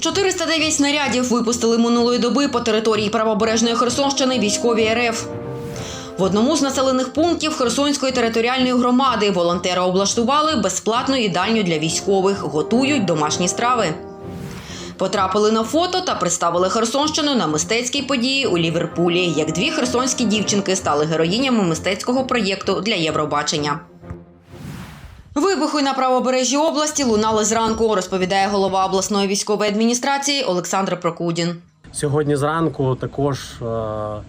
409 снарядів випустили минулої доби по території правобережної Херсонщини військові РФ. В одному з населених пунктів Херсонської територіальної громади волонтери облаштували безплатну їдальню для військових, готують домашні страви. Потрапили на фото та представили Херсонщину на мистецькій події у Ліверпулі, як дві херсонські дівчинки стали героїнями мистецького проєкту для Євробачення. Вибухи на правобережжі області лунали зранку, розповідає голова обласної військової адміністрації Олександр Прокудін. Сьогодні зранку також е, е,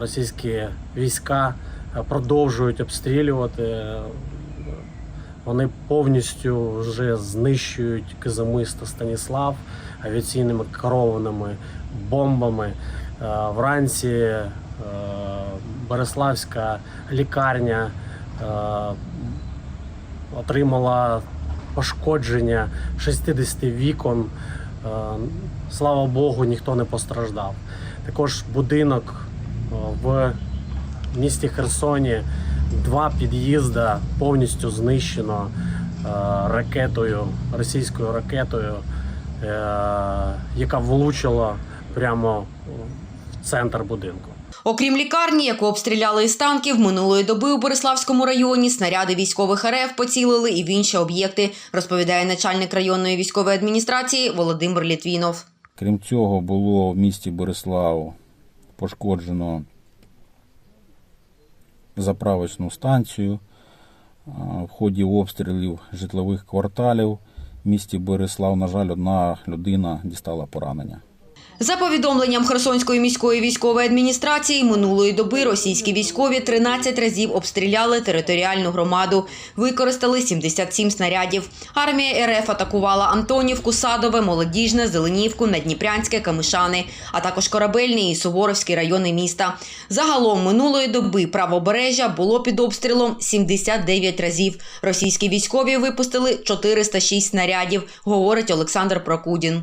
російські війська е, продовжують обстрілювати. Вони повністю вже знищують Кизимиста Станіслав авіаційними керованими бомбами. Вранці Береславська лікарня отримала пошкодження 60 вікон. Е, Слава Богу, ніхто не постраждав. Також будинок е, в місті Херсоні, два під'їзди повністю знищено е, ракетою, російською ракетою, яка влучила прямо центр будинку. Окрім лікарні, яку обстріляли із танків, минулої доби у Бориславському районі снаряди військових РФ поцілили і в інші об'єкти, розповідає начальник районної військової адміністрації Володимир Літвінов. Крім цього, було в місті Борислав пошкоджено заправочну станцію. В ході обстрілів житлових кварталів в місті Борислав, на жаль, одна людина дістала поранення. За повідомленням Херсонської міської військової адміністрації, минулої доби російські військові 13 разів обстріляли територіальну громаду, використали 77 снарядів. Армія РФ атакувала Антонівку, Садове, Молодіжне, Зеленівку, Надніпрянське, Камишани, а також Корабельний і Суворовський райони міста. Загалом минулої доби правобережжя було під обстрілом 79 разів. Російські військові випустили 406 снарядів, говорить Олександр Прокудін.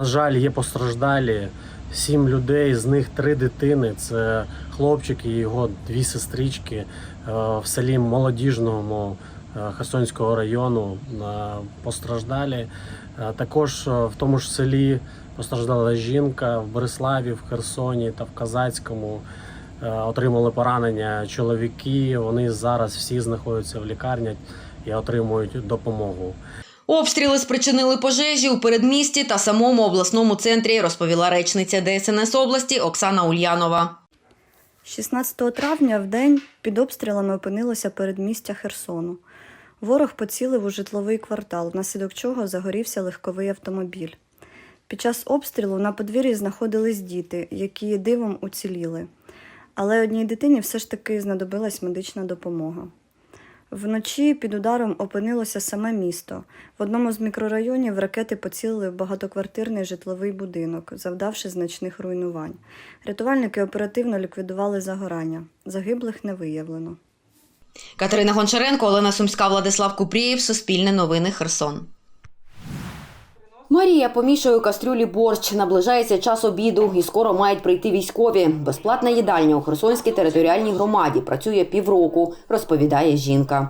На жаль, є постраждалі сім людей, з них три дитини. Це хлопчик і його дві сестрички е, в селі Молодіжному е, Херсонського району е, постраждалі. Також в тому ж селі постраждала жінка в Бориславі, в Херсоні та в Казацькому. Отримали поранення чоловіки. Вони зараз всі знаходяться в лікарні і отримують допомогу. Обстріли спричинили пожежі у передмісті та самому обласному центрі, розповіла речниця ДСНС області Оксана Ульянова. 16 травня в день під обстрілами опинилося передмістя Херсону. Ворог поцілив у житловий квартал, внаслідок чого загорівся легковий автомобіль. Під час обстрілу на подвір'ї знаходились діти, які дивом уціліли. Але одній дитині все ж таки знадобилась медична допомога. Вночі під ударом опинилося саме місто. В одному з мікрорайонів ракети поцілили в багатоквартирний житловий будинок, завдавши значних руйнувань. Рятувальники оперативно ліквідували загорання. Загиблих не виявлено. Катерина Гончаренко, Олена Сумська, Владислав Купрієв, Суспільне новини, Херсон. Марія помішує у кастрюлі борщ. Наближається час обіду і скоро мають прийти військові. Безплатна їдальня у Херсонській територіальній громаді працює півроку, розповідає жінка.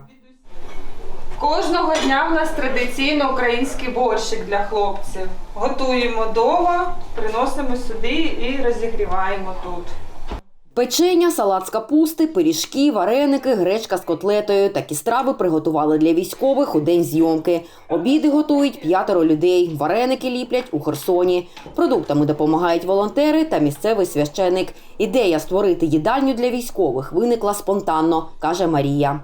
Кожного дня в нас традиційно український борщик для хлопців. Готуємо вдома, приносимо сюди і розігріваємо тут. Печення, салат з капусти, пиріжки, вареники, гречка з котлетою. Такі страви приготували для військових у день зйомки. Обіди готують п'ятеро людей. Вареники ліплять у Херсоні. Продуктами допомагають волонтери та місцевий священик. Ідея створити їдальню для військових виникла спонтанно, каже Марія.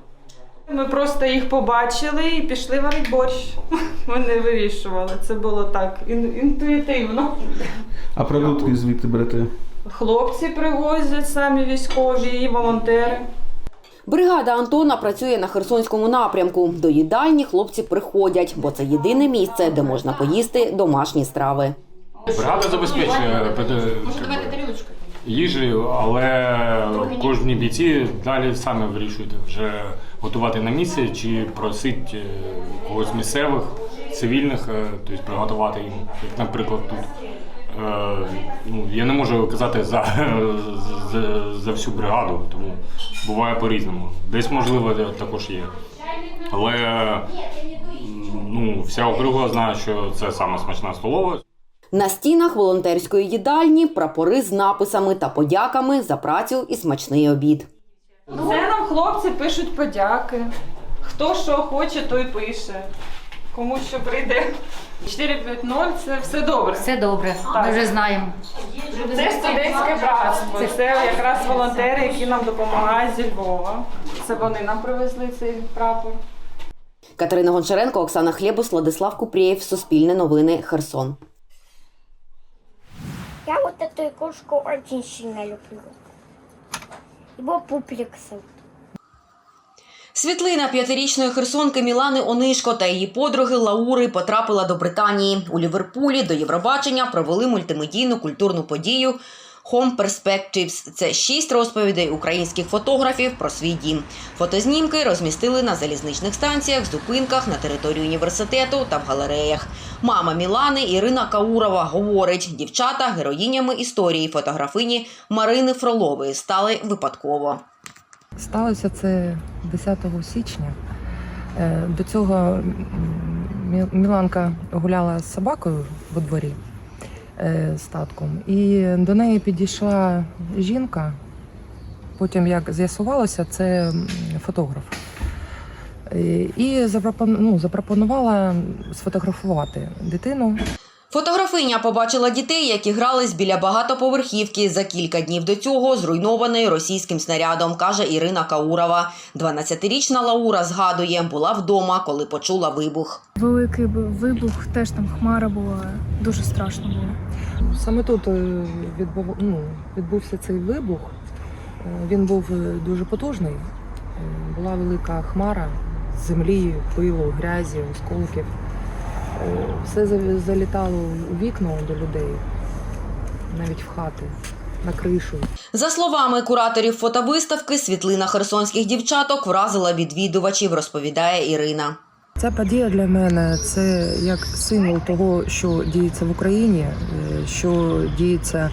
Ми просто їх побачили і пішли варити борщ. Ми не вирішували. Це було так ін- інтуїтивно. А продукти звідти берете? Хлопці привозять самі військові і волонтери. Бригада Антона працює на Херсонському напрямку. До їдальні хлопці приходять, бо це єдине місце, де можна поїсти домашні страви. Бригада забезпечує е, їжею, але кожні бійці далі самі вирішують вже готувати на місці чи просить е, когось місцевих, цивільних, е, тобто приготувати їм, як наприклад тут. Е, Ну, я не можу казати за, за, за всю бригаду, тому буває по-різному. Десь можливо також є. Але ну, вся округа знає, що це саме смачна столова. На стінах волонтерської їдальні прапори з написами та подяками за працю і смачний обід. Це нам хлопці пишуть подяки. Хто що хоче, той пише. Кому що прийде. 450 це все добре. Все добре, ми вже знаємо. Це студентське братство. Це якраз волонтери, які нам допомагають зі Львова. Це вони нам привезли цей прапор. Катерина Гончаренко, Оксана Хлєбус, Владислав Купрієв, Суспільне новини, Херсон. Я вот эту игрушку очень сильно люблю. Его пуплексы. Світлина п'ятирічної херсонки Мілани Онишко та її подруги Лаури потрапила до Британії. У Ліверпулі до Євробачення провели мультимедійну культурну подію Home Perspectives. Це шість розповідей українських фотографів про свій дім. Фотознімки розмістили на залізничних станціях, зупинках на території університету та в галереях. Мама Мілани Ірина Каурова говорить: дівчата героїнями історії фотографині Марини Фролової стали випадково. Сталося це 10 січня. Е, До цього Міланка гуляла з собакою во дворі е, з татком, і до неї підійшла жінка. Потім, як з'ясувалося, це фотограф. Е, І ну, запропонувала сфотографувати дитину. Фотографиня побачила дітей, які грались біля багатоповерхівки за кілька днів до цього, зруйнованої російським снарядом, каже Ірина Каурова. 12-річна Лаура згадує, була вдома, коли почула вибух. Великий вибух, теж там хмара була, дуже страшно було. Саме тут е, відбув, ну, відбувся цей вибух. Е, Він був е, дуже потужний. Була велика хмара землі, пилу, грязі, осколків. Все залітало у вікна до людей, навіть в хати, на кришу. За словами кураторів фотовиставки, світлина херсонських дівчаток вразила відвідувачів, розповідає Ірина. Ця подія для мене це як символ того, що діється в Україні, е, що діється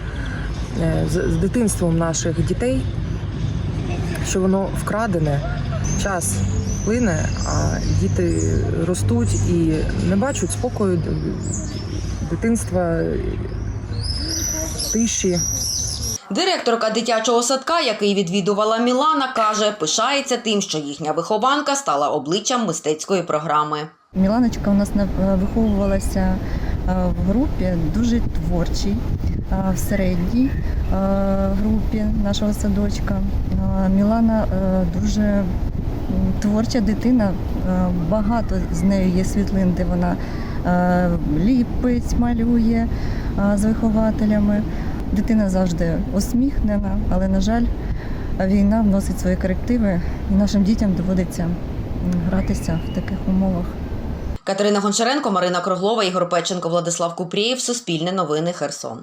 е, з дитинством наших дітей, що воно вкрадене, час плине, а діти ростуть і не бачать спокою дитинства, тиші. Директорка дитячого садка, який відвідувала Мілана, каже, пишається тим, що їхня вихованка стала обличчям мистецької програми. Міланочка у нас виховувалася е, в групі дуже творчій, е, в середній е, групі нашого садочка. Мілана дуже творча дитина. е, Багато з нею є світлин, де вона е, ліпить, малює е, з вихователями. Дитина завжди усміхнена, але, на жаль, війна вносить свої корективи, і нашим дітям доводиться гратися в таких умовах. Катерина Гончаренко, Марина Круглова, Ігор Печенко, Владислав Купрієв, Суспільне новини, Херсон.